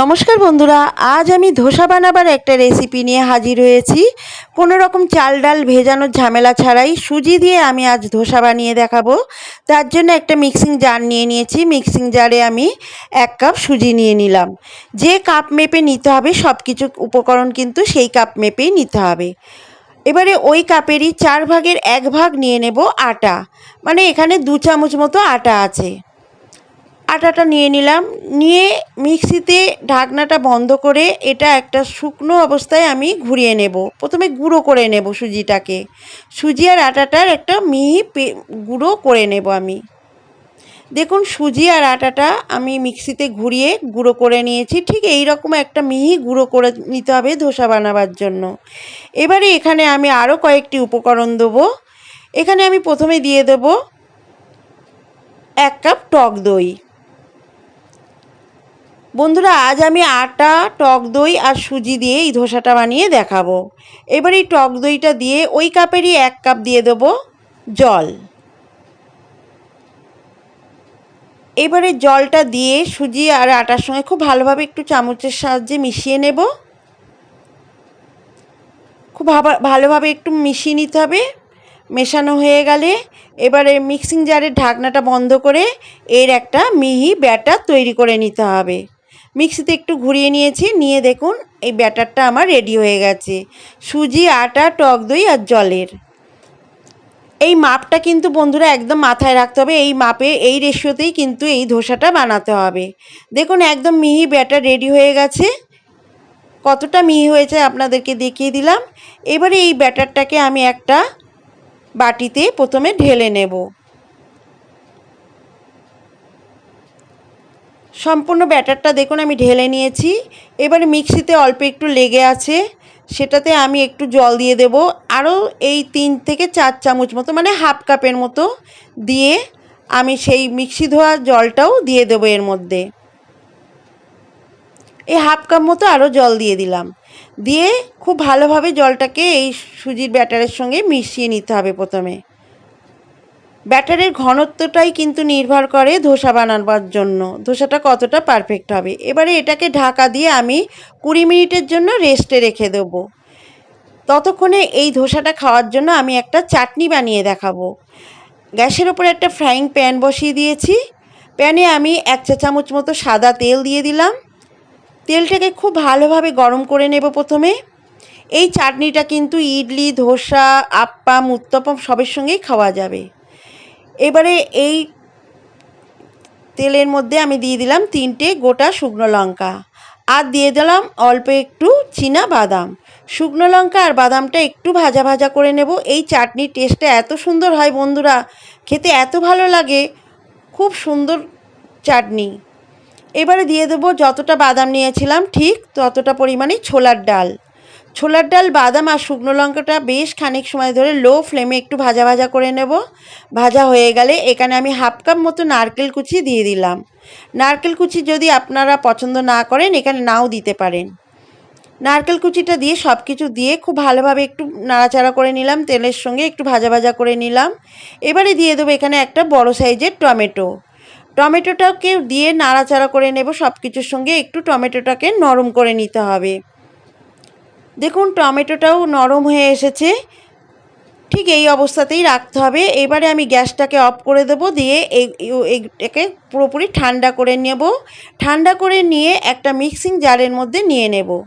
নমস্কার বন্ধুরা, আজ আমি ধোসা বানাবার একটা রেসিপি নিয়ে হাজির হয়েছি। কোনো রকম চাল ডাল ভেজানোর ঝামেলা ছাড়াই সুজি দিয়ে আমি আজ ধোসা বানিয়ে দেখাবো। তার জন্য একটা মিক্সিং জার নিয়ে নিয়েছি। মিক্সিং জারে আমি এক কাপ সুজি নিয়ে নিলাম। যে কাপ মেপে নিতে হবে সব কিছু উপকরণ কিন্তু সেই কাপ মেপেই নিতে হবে। এবারে ওই কাপেরই চার ভাগের এক ভাগ নিয়ে নেব আটা। মানে এখানে দু চামচ মতো আটা আছে। আটাটা নিয়ে নিলাম। নিয়ে মিক্সিতে ঢাকনাটা বন্ধ করে এটা একটা শুকনো অবস্থায় আমি ঘুরিয়ে নেব। প্রথমে গুঁড়ো করে নেব সুজিটাকে। সুজি আর আটাটার একটা মিহি গুঁড়ো করে নেব আমি। দেখুন, সুজি আর আটাটা আমি মিক্সিতে ঘুরিয়ে গুঁড়ো করে নিয়েছি। ঠিক এই রকম একটা মিহি গুঁড়ো করে নিতে হবে ধোসা বানাবার জন্য। এবারে এখানে আমি আরও কয়েকটি উপকরণ দেবো। এখানে আমি প্রথমে দিয়ে দেব এক কাপ টক দই। বন্ধুরা, আজ আমি আটা, টক দই আর সুজি দিয়ে এই ধোসাটা বানিয়ে দেখাবো। এবার এই টক দইটা দিয়ে ওই কাপেরই এক কাপ দিয়ে দেবো জল। এবারে জলটা দিয়ে সুজি আর আটার সঙ্গে খুব ভালোভাবে একটু চামচের সাহায্যে মিশিয়ে নেব। খুব ভালোভাবে একটু মিশিয়ে নিতে হবে। মেশানো হয়ে গেলে এবারে মিক্সিং জারের ঢাকনাটা বন্ধ করে এর একটা মিহি ব্যাটার তৈরি করে নিতে হবে। মিক্সিতে একটু ঘুরিয়ে নিয়েছি, নিয়ে দেখুন এই ব্যাটারটা আমার রেডি হয়ে গেছে। সুজি, আটা, টক দই আর জলের। এই মাপটা কিন্তু বন্ধুরা একদম মাথায় রাখতে হবে, এই মাপে, এই রেশিওতেই কিন্তু এই ধোসাটা বানাতে হবে। দেখুন একদম মিহি ব্যাটার রেডি হয়ে গেছে। কতটা মিহি হয়েছে আপনাদেরকে দেখিয়ে দিলাম। এবারে এই ব্যাটারটাকে আমি একটা বাটিতে প্রথমে ঢেলে নেব। সম্পূর্ণ ব্যাটারটা দেখুন, আমি ঢেলে নিয়েছি। এবারে মিক্সিতে অল্প একটু লেগে আছে, সেটাতে আমি একটু জল দিয়ে দেব। আরও এই তিন থেকে চার চামচ মতো মানে হাফ কাপের মতো দিয়ে আমি সেই মিক্সি ধোয়া জলটাও দিয়ে দেবো এর মধ্যে। এই হাফ কাপ মতো আরও জল দিয়ে দিলাম। দিয়ে খুব ভালোভাবে জলটাকে এই সুজির ব্যাটারের সঙ্গে মিশিয়ে নিতে হবে প্রথমে। ব্যাটারের ঘনত্বটাই কিন্তু নির্ভর করে ধোসা বানাবার জন্য। ধোসাটা কতটা পারফেক্ট হবে? এবারে এটাকে ঢাকা দিয়ে আমি কুড়ি মিনিটের জন্য রেস্টে রেখে দেবো। ততক্ষণে এই ধোসাটা খাওয়ার জন্য আমি একটা চাটনি বানিয়ে দেখাবো। গ্যাসের ওপরে একটা ফ্রাইং প্যান বসিয়ে দিয়েছি। প্যানে আমি এক চা চামচ মতো সাদা তেল দিয়ে দিলাম। তেলটাকে খুব ভালোভাবে গরম করে নেব প্রথমে। এই চাটনিটা কিন্তু ইডলি, ধোসা, আপ্পাম, উত্তপম সবের সঙ্গেই খাওয়া যাবে। এবারে এই তেলের মধ্যে আমি দিয়ে দিলাম তিনটে গোটা শুকনো লঙ্কা। আর দিয়ে দিলাম অল্প একটু চীনা বাদাম। শুকনো লঙ্কা আর বাদামটা একটু ভাজা ভাজা করে নেব। এই চাটনির টেস্টটা এত সুন্দর হয় বন্ধুরা, খেতে এত ভালো লাগে। খুব সুন্দর চাটনি। এবারে দিয়ে দেবো যতটা বাদাম নিয়েছিলাম ঠিক ততটা পরিমাণে ছোলার ডাল। ছোলার ডাল, বাদাম আর শুকনো লঙ্কাটা বেশ খানিক সময় ধরে লো ফ্লেমে একটু ভাজা ভাজা করে নেব। ভাজা হয়ে গেলে এখানে আমি হাফ কাপ মতো নারকেল কুচি দিয়ে দিলাম। নারকেল কুচি যদি আপনারা পছন্দ না করেন, এখানে নাও দিতে পারেন। নারকেল কুচিটা দিয়ে সব কিছু দিয়ে খুব ভালোভাবে একটু নাড়াচাড়া করে নিলাম, তেলের সঙ্গে একটু ভাজা ভাজা করে নিলাম। এবারে দিয়ে দেবো এখানে একটা বড় সাইজের টমেটো। টমেটোটাকে দিয়ে নাড়াচাড়া করে নেব সব কিছুর সঙ্গে একটু টমেটোটাকে নরম করে নিতে হবে। দেখুন, টমেটোটাও নরম হয়ে এসেছে। ঠিক এই অবস্থাতেই রাখতে হবে। এবারে আমি গ্যাসটাকে অফ করে দেব, দিয়ে এই, এই- এটাকে পুরোপুরি ঠান্ডা করে নেব। ঠান্ডা করে নিয়ে একটা মিক্সিং জারের মধ্যে নিয়ে নেব।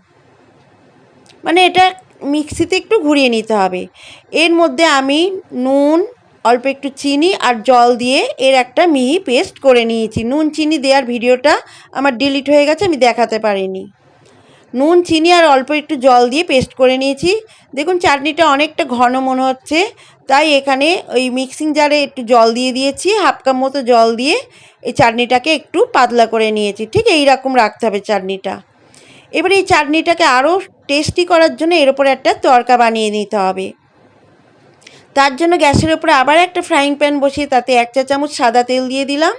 মানে এটা মিক্সিতে একটু ঘুরিয়ে নিতে হবে। এর মধ্যে আমি নুন, অল্প একটু চিনি আর জল দিয়ে এর একটা মিহি পেস্ট করে নিয়েছি। নুন, চিনি দেওয়ার ভিডিওটা আমার ডিলিট হয়ে গেছে, আমি দেখাতে পারিনি। নুন, চিনি আর অল্প একটু জল দিয়ে পেস্ট করে নিয়েছি। দেখুন, চাটনিটা অনেকটা ঘন মনে হচ্ছে। তাই এখানে ওই মিক্সিং জারে একটু জল দিয়ে দিয়েছি, হাফ কাপ মতো জল দিয়ে এই চাটনিটাকে একটু পাতলা করে নিয়েছি। ঠিক এই রকম রাখতে হবে চাটনিটা। এবার এই চাটনিটাকে আরও টেস্টি করার জন্য এর উপরে একটা তড়কা বানিয়ে নিতে হবে। তার জন্য গ্যাসের ওপরে আবার একটা ফ্রাইং প্যান বসিয়ে তাতে এক চা চামচ সাদা তেল দিয়ে দিলাম।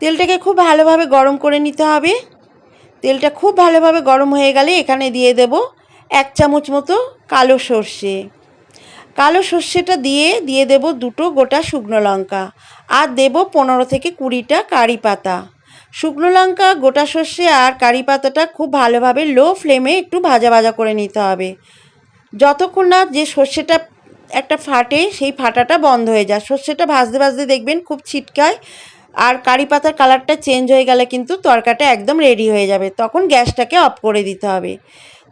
তেলটাকে খুব ভালোভাবে গরম করে নিতে হবে। তেলটা খুব ভালোভাবে গরম হয়ে গেলে এখানে দিয়ে দেব এক চামচ মতো কালো সর্ষে। কালো সর্ষেটা দিয়ে দিয়ে দেব দুটো গোটা শুকনো লঙ্কা আর দেব পনেরো থেকে কুড়িটা কারি পাতা। শুকনো লঙ্কা, গোটা সর্ষে আর কারি পাতাটা খুব ভালোভাবে লো ফ্লেমে একটু ভাজা ভাজা করে নিতে হবে। যতক্ষণ না যে সর্ষেটা একটা ফাটে, সেই ফাটাটা বন্ধ হয়ে যায়। সর্ষেটা ভাজতে ভাজতে দেখবেন খুব ছিটকায় আর কারি পাতার কালারটা চেঞ্জ হয়ে গেলে কিন্তু তরকাটা একদম রেডি হয়ে যাবে। তখন গ্যাসটাকে অফ করে দিতে হবে।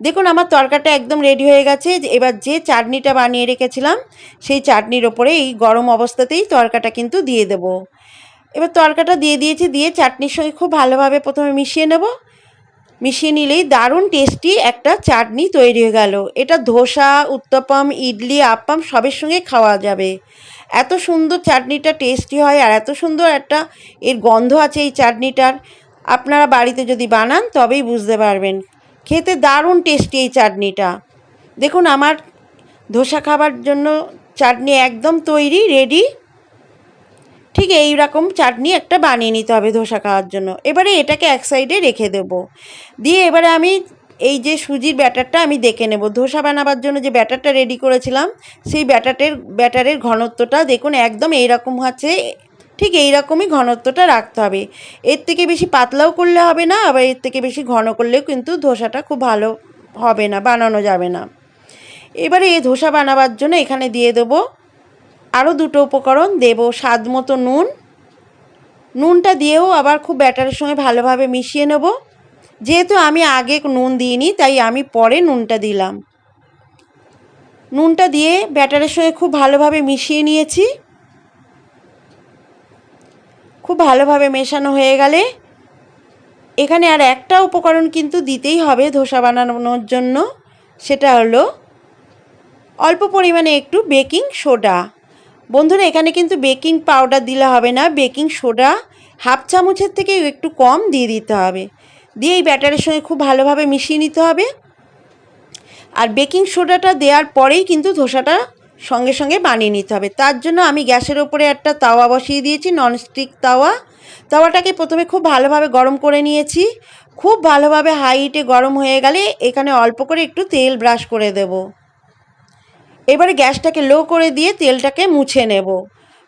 দেখুন, আমার তরকাটা একদম রেডি হয়ে গেছে। এবার যে চাটনিটা বানিয়ে রেখেছিলাম, সেই চাটনির ওপরে এই গরম অবস্থাতেই তরকাটা কিন্তু দিয়ে দেব। এবার তরকাটা দিয়ে দিয়েছি, দিয়ে চাটনির সঙ্গে খুব ভালোভাবে প্রথমে মিশিয়ে নেব। মিশিয়ে নিলেই দারুণ টেস্টি একটা চাটনি তৈরি হয়ে গেল। এটা ধোসা, উত্তপম, ইডলি, আপ্পাম সবের সঙ্গে খাওয়া যাবে। এত সুন্দর চাটনিটা টেস্টি হয় আর এত সুন্দর একটা এর গন্ধ আছে এই চাটনিটার। আপনারা বাড়িতে যদি বানান, তবেই বুঝতে পারবেন। খেতে দারুণ টেস্টি এই চাটনিটা। দেখুন, আমার ধোসা খাবার জন্য চাটনি একদম তৈরি রেডি ঠিক এই রকম চাটনি একটা বানিয়ে নিতে হবে ধোসা খাওয়ার জন্য। এবারে এটাকে এক সাইডে রেখে দেব। দিয়ে এবারে আমি এই যে সুজির ব্যাটারটা আমি দেখে নেব। ধোসা বানাবার জন্য যে ব্যাটারটা রেডি করেছিলাম, সেই ব্যাটারের ব্যাটারের ঘনত্বটা দেখুন একদম এইরকম আছে, ঠিক এই রকমই ঘনত্বটা রাখতে হবে। এর থেকে বেশি পাতলাও করলে হবে না, আবার এর থেকে বেশি ঘন করলেও কিন্তু ধোসাটা খুব ভালো হবে না, বানানো যাবে না। এবারে এই ধোসা বানাবার জন্য এখানে দিয়ে দেবো আরও দুটো উপকরণ, দেব স্বাদ মতো নুন। নুনটা দিয়েও আবার খুব ব্যাটারের সঙ্গে ভালোভাবে মিশিয়ে নেব। যেহেতু আমি আগে নুন দিইনি, তাই আমি পরে নুনটা দিলাম। নুনটা দিয়ে ব্যাটারের সঙ্গে খুব ভালোভাবে মিশিয়ে নিয়েছি। খুব ভালোভাবে মেশানো হয়ে গেলে এখানে আর একটা উপকরণ কিন্তু দিতেই হবে ধোসা বানানোর জন্য। সেটা হলো অল্প পরিমাণে একটু বেকিং সোডা। বন্ধুরা, এখানে কিন্তু বেকিং পাউডার দিলে হবে না। বেকিং সোডা হাফ চামচের থেকে একটু কম দিয়ে দিতে হবে। দিয়ে এই ব্যাটারের সঙ্গে খুব ভালোভাবে মিশিয়ে নিতে হবে। আর বেকিং সোডাটা দেওয়ার পরেই কিন্তু ধোসাটা সঙ্গে সঙ্গে বানিয়ে নিতে হবে। তার জন্য আমি গ্যাসের ওপরে একটা তাওয়া বসিয়ে দিয়েছি, ননস্টিক তাওয়া। তাওয়াটাকে প্রথমে খুব ভালোভাবে গরম করে নিয়েছি। খুব ভালোভাবে হাই হিটে গরম হয়ে গেলে এখানে অল্প করে একটু তেল ব্রাশ করে দেবো। এবারে গ্যাসটাকে লো করে দিয়ে তেলটাকে মুছে নেব।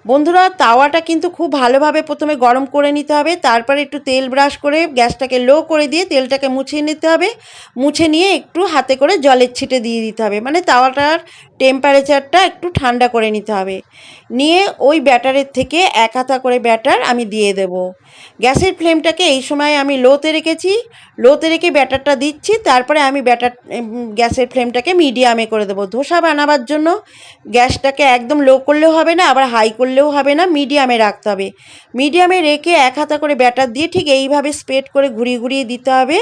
বন্ধুরা, তাওয়াটা কিন্তু খুব ভালোভাবে প্রথমে গরম করে নিতে হবে, তারপরে একটু তেল ব্রাশ করে গ্যাসটাকে লো করে দিয়ে তেলটাকে মুছিয়ে নিতে হবে। মুছে নিয়ে একটু হাতে করে জলের ছিটে দিয়ে দিতে হবে মানে তাওয়াটার টেম্পারেচারটা একটু ঠান্ডা করে নিতে হবে। নিয়ে ওই ব্যাটারের থেকে এক হাতা করে ব্যাটার আমি দিয়ে দেব। গ্যাসের ফ্লেমটাকে এই সময় আমি লোতে রেখেছি, লোতে রেখে ব্যাটারটা দিচ্ছি, তারপরে আমি ব্যাটার গ্যাসের ফ্লেমটাকে মিডিয়ামে করে দেবো। ধোসা বানাবার জন্য গ্যাসটাকে একদম লো করলেও হবে না, আবার হাই করলেও হবে না, মিডিয়ামে রাখতে হবে। মিডিয়ামে রেখে এক হাতা করে ব্যাটার দিয়ে ঠিক এইভাবে স্প্রেড করে ঘুরিয়ে ঘুরিয়ে দিতে হবে।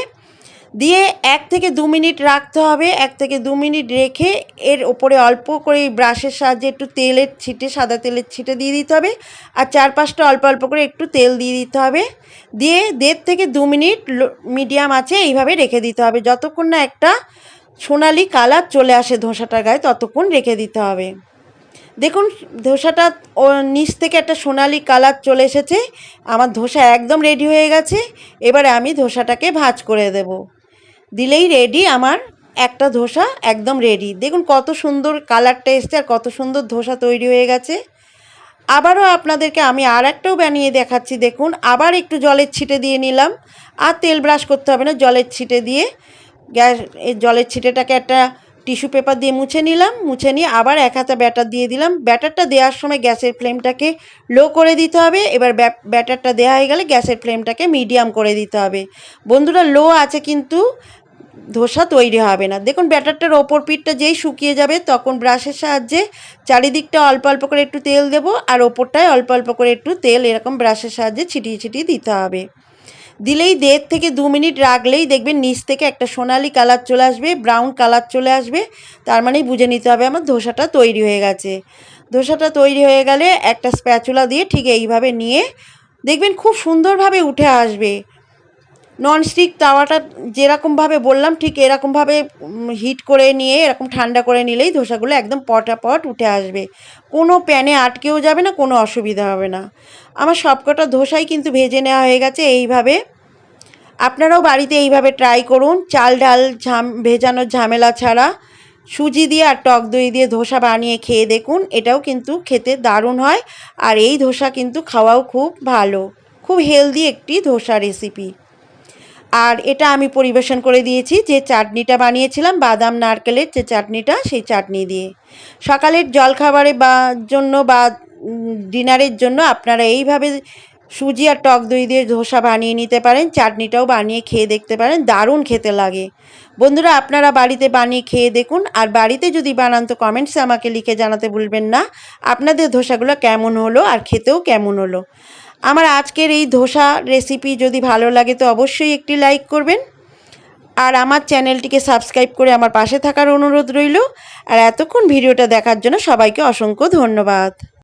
দিয়ে এক থেকে দু মিনিট রাখতে হবে। এক থেকে দু মিনিট রেখে এর ওপরে অল্প করে ব্রাশের সাহায্যে একটু তেলের ছিটে, সাদা তেলের ছিটে দিয়ে দিতে হবে। আর চার পাঁচটা অল্প অল্প করে একটু তেল দিয়ে দিতে হবে। দিয়ে দেড় থেকে দু মিনিট মিডিয়াম আছে এইভাবে রেখে দিতে হবে। যতক্ষণ না একটা সোনালি কালার চলে আসে ধোসাটার গায়ে, ততক্ষণ রেখে দিতে হবে। দেখুন, ধোসাটা ও নিচ থেকে একটা সোনালি কালার চলে এসেছে। আমার ধোসা একদম রেডি হয়ে গেছে। এবারে আমি ধোসাটাকে ভাজ করে দেব। দিলেই রেডি আমার একটা ধোসা একদম রেডি দেখুন, কত সুন্দর কালারটা এসছে আর কত সুন্দর ধোসা তৈরি হয়ে গেছে। আবারও আপনাদেরকে আমি আর একটাও বানিয়ে দেখাচ্ছি। দেখুন, আবার একটু জলের ছিটে দিয়ে নিলাম। আর তেল ব্রাশ করতে হবে না, জলের ছিটে দিয়ে। গ্যাস, এই জলের ছিটেটাকে একটা টিস্যু পেপার দিয়ে মুছে নিলাম, মুছে নিয়ে আবার এক হাতে ব্যাটার দিয়ে দিলাম। ব্যাটারটা দেওয়ার সময় গ্যাসের ফ্লেমটাকে লো করে দিতে হবে। এবার ব্যাটারটা দেওয়া হয়ে গেলে গ্যাসের ফ্লেমটাকে মিডিয়াম করে দিতে হবে। বন্ধুরা, লো আছে কিন্তু ধোসা তৈরি হবে না। দেখুন, ব্যাটারটার ওপর পিঠটা যেই শুকিয়ে যাবে, তখন ব্রাশের সাহায্যে চারিদিকটা অল্প অল্প করে একটু তেল দেব, আর ওপরটায় অল্প অল্প করে একটু তেল এরকম ব্রাশের সাহায্যে ছিটিয়ে ছিটিয়ে দিতে হবে। দিলেই দেড় থেকে দু মিনিট রাখলেই দেখবেন নিচ থেকে একটা সোনালি কালার চলে আসবে, ব্রাউন কালার চলে আসবে। তার মানেই বুঝে নিতে হবে আমার ধোসাটা তৈরি হয়ে গেছে। ধোসাটা তৈরি হয়ে গেলে একটা স্প্যাচুলা দিয়ে ঠিক এইভাবে নিয়ে দেখবেন খুব সুন্দরভাবে উঠে আসবে। ননস্টিক তাওয়াটা যেরকমভাবে বললাম, ঠিক এরকমভাবে হিট করে নিয়ে, এরকম ঠান্ডা করে নিলেই ধোসাগুলো একদম পটাপট উঠে আসবে। কোনো প্যানে আটকেও যাবে না, কোনো অসুবিধা হবে না। আমার সবকটা ধোসাই কিন্তু ভেজে নেওয়া হয়ে গেছে, এইভাবে আপনারাও বাড়িতে এইভাবে ট্রাই করুন। চাল ডাল ঝাম, ভেজানোর ঝামেলা ছাড়া। সুজি দিয়ে আর টক দই দিয়ে ধোসা বানিয়ে খেয়ে দেখুন, এটাও কিন্তু খেতে দারুণ হয়। আর এই ধোসা কিন্তু খাওয়াও খুব ভালো। খুব হেলদি একটি ধোসা রেসিপি আর এটা আমি পরিবেশন করে দিয়েছি, যে চাটনিটা বানিয়েছিলাম, বাদাম, নারকেলের যে চাটনিটা, সেই চাটনি দিয়ে। সকালের জলখাবারে বা জন্য বা ডিনারের জন্য আপনারা এইভাবে সুজি আর টক দই দিয়ে ধোসা বানিয়ে নিতে পারেন, চাটনিটাও বানিয়ে খেয়ে দেখতে পারেন, দারুণ খেতে লাগে। বন্ধুরা, আপনারা বাড়িতে বানিয়ে খেয়ে দেখুন, আর বাড়িতে যদি বানান তো কমেন্টসে আমাকে লিখে জানাতে ভুলবেন না, আপনাদের ধোসাগুলো কেমন হলো আর খেতেও কেমন হলো। আমার আজকের এই ধোসা রেসিপি যদি ভালো লাগে তো অবশ্যই একটি লাইক করবেন, আর আমার চ্যানেলটিকে সাবস্ক্রাইব করে আমার পাশে থাকার অনুরোধ রইল, আর এতক্ষণ ভিডিওটা দেখার জন্য সবাইকে অসংখ্য ধন্যবাদ।